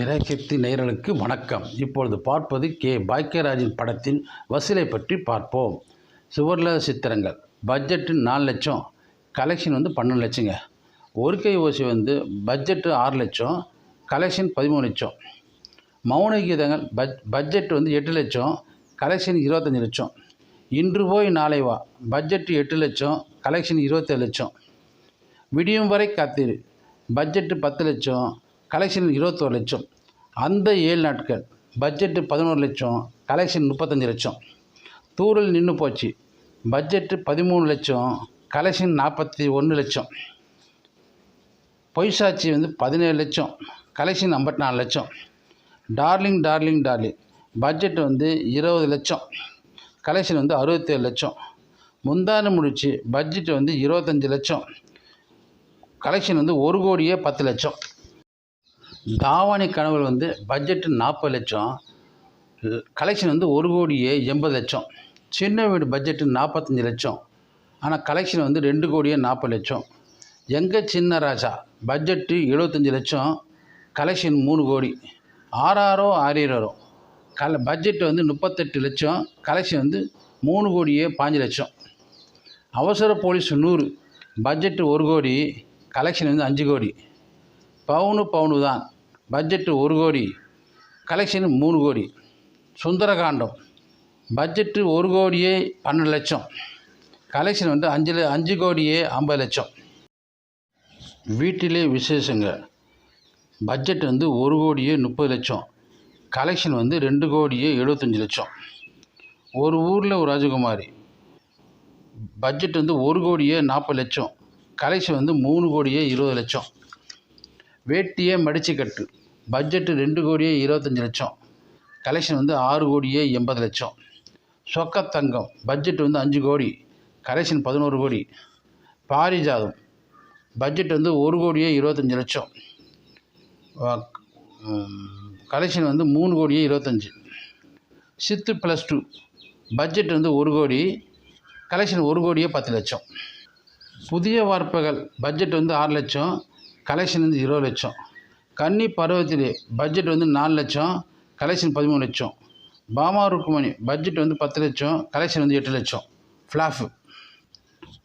திரைசக்தி நேயர்களுக்கு வணக்கம். இப்பொழுது பார்ப்பது கே. பாக்கியராஜின் படத்தின் வசூலை பற்றி பார்ப்போம். சுவர்ல சித்திரங்கள். பட்ஜெட்டு நாலு லட்சம். கலெக்ஷன் வந்து பன்னெண்டு லட்சங்க. ஒரு கை ஓசி வந்து பட்ஜெட்டு ஆறு லட்சம். கலெக்ஷன் பதிமூணு லட்சம். மௌன கீதங்கள் பட் பட்ஜெட் வந்து எட்டு லட்சம். கலெக்ஷன் இருபத்தஞ்சி லட்சம். இன்று போய் நாளை வா. பட்ஜெட்டு எட்டு லட்சம். கலெக்ஷன் இருபத்தேழு லட்சம். விடியும் வரை காத்திரு. பட்ஜெட்டு பத்து லட்சம். கலெக்ஷன் இருபத்தோரு லட்சம். அந்த ஏழு நாட்கள். பட்ஜெட்டு பதினோரு லட்சம். கலெக்ஷன் முப்பத்தஞ்சு லட்சம். தூரல் நின்று போச்சு. பட்ஜெட்டு பதிமூணு லட்சம். கலெக்ஷன் நாற்பத்தி ஒன்று லட்சம். பொய்சாட்சி வந்து பதினேழு லட்சம். கலெக்ஷன் ஐம்பத்தி நாலு லட்சம். Darling darling darling. பட்ஜெட் வந்து இருபது லட்சம். கலெக்ஷன் வந்து அறுபத்தேழு லட்சம். முந்தான முடிச்சு பட்ஜெட் வந்து இருபத்தஞ்சி லட்சம். கலெக்ஷன் வந்து ஒரு கோடியே பத்து லட்சம். தாவாணி கனவுகள் வந்து பட்ஜெட்டு நாற்பது லட்சம் கலெக்ஷன் வந்து ஒரு கோடியே எண்பது லட்சம். சின்ன வீடு பட்ஜெட்டு நாற்பத்தஞ்சு லட்சம். ஆனால் கலெக்ஷன் வந்து ரெண்டு கோடியே நாற்பது லட்சம். எங்கள் சின்ன ராஜா? பட்ஜெட்டு எழுபத்தஞ்சி லட்சம் கலெக்ஷன் மூணு கோடி. ஆறாயிரம் ஆறாயிரம் கல பட்ஜெட்டு வந்து முப்பத்தெட்டு லட்சம் கலெக்ஷன் வந்து மூணு கோடியே பாஞ்சு லட்சம். அவசர போலீஸ் நூறு. பட்ஜெட்டு ஒரு கோடி கலெக்ஷன் வந்து அஞ்சு கோடி. பவுனு பவுனு தான் பட்ஜெட்டு ஒரு கோடி கலெக்ஷன் மூணு கோடி. சுந்தரகாண்டம். பட்ஜெட்டு ஒரு கோடியே பன்னெண்டு லட்சம். கலெக்ஷன் வந்து அஞ்சு அஞ்சு கோடியே ஐம்பது லட்சம். வீட்டிலே விசேஷங்க பட்ஜெட் வந்து ஒரு கோடியே முப்பது லட்சம். கலெக்ஷன் வந்து ரெண்டு கோடியே எழுபத்தஞ்சி லட்சம். ஒரு ஊரில் ஒரு ராஜகுமாரி. பட்ஜெட் வந்து ஒரு கோடியே நாற்பது லட்சம். கலெக்ஷன் வந்து மூணு கோடியே இருபது லட்சம். வேட்டியே மடிச்சு கட்டு பட்ஜெட்டு ரெண்டு கோடியே இருபத்தஞ்சி லட்சம். கலெக்ஷன் வந்து ஆறு கோடியே எண்பது லட்சம். சொக்க தங்கம் பட்ஜெட் வந்து அஞ்சு கோடி. கலெக்ஷன் பதினோரு கோடி. பாரிஜாதம் பட்ஜெட் வந்து ஒரு கோடியே இருபத்தஞ்சி லட்சம். கலெக்ஷன் வந்து மூணு கோடியே இருபத்தஞ்சி. சித்து ப்ளஸ் டூ பட்ஜெட் வந்து ஒரு கோடி. கலெக்ஷன் ஒரு கோடியே பத்து லட்சம். புதிய வார்ப்புகள் பட்ஜெட் வந்து ஆறு லட்சம். கலெக்ஷன் வந்து இருபது லட்சம். கன்னி பருவத்திலே பட்ஜெட் வந்து நாலு லட்சம் கலெக்ஷன் பதிமூணு லட்சம். பாமா ருக்குமணி பட்ஜெட் வந்து பத்து லட்சம் கலெக்ஷன் வந்து எட்டு லட்சம். ஃப்ளாஃபு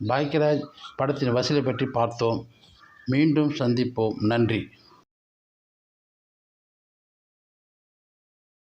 பாக்கியராஜ் படத்தின் வசூலை பற்றி பார்த்தோம். மீண்டும் சந்திப்போம். நன்றி.